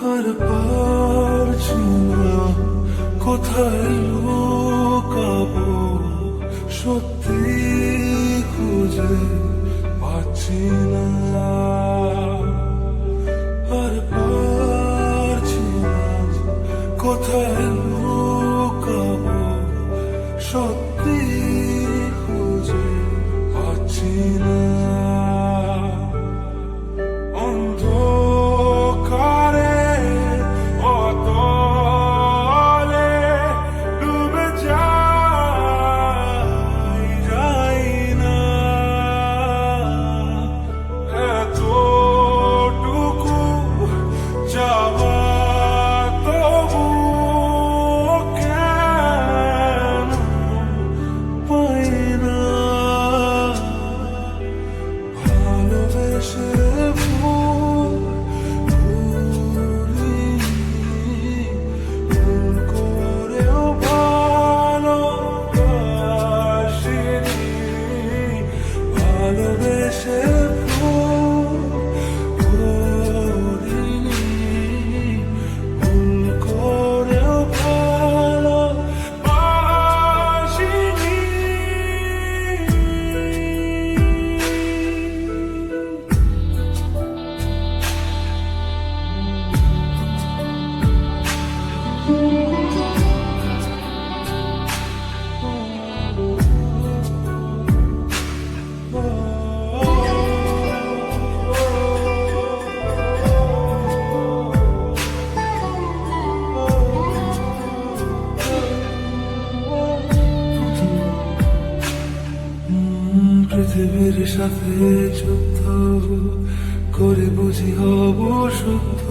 আর পারছি না। কোথায় লুকাবো? সত্যি খুঁজে পাচ্ছি না। পৃথিবীর সাথে যুদ্ধ করে বুঝি হব শুদ্ধ।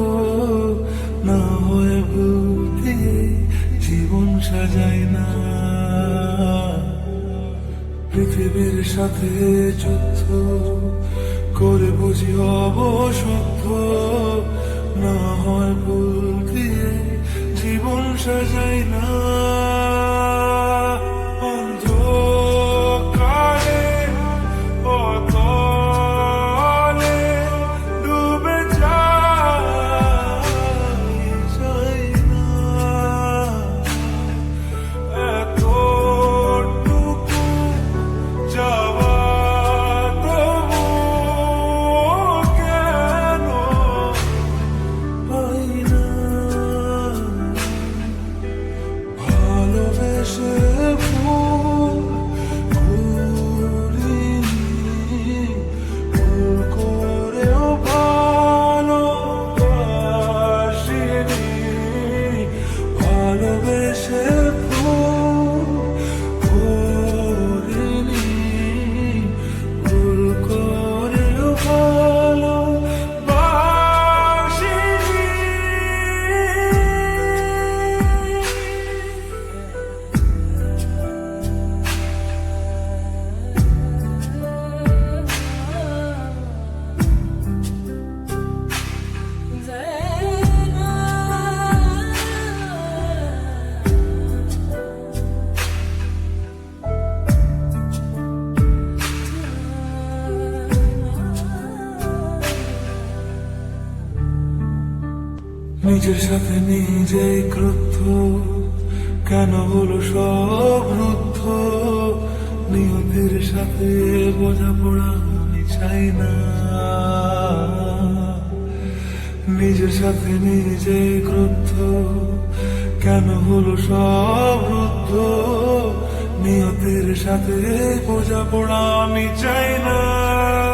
না হয় দিয়ে জীবন সাজাই না। পৃথিবীর সাথে যুদ্ধ করে বুঝি হব শুদ্ধ। না হয় দিয়ে জীবন সাজাই না। নিজের সাথে নিজেই ক্রুদ্ধ। কেন হলো সব রুদ্ধ? নিয়তির সাথে বোঝাপড়া আমি চাই না। নিজের সাথে নিজেই ক্রুদ্ধ। কেন হলো সব রুদ্ধ? নিয়তির সাথে বোঝাপড়া আমি চাই না।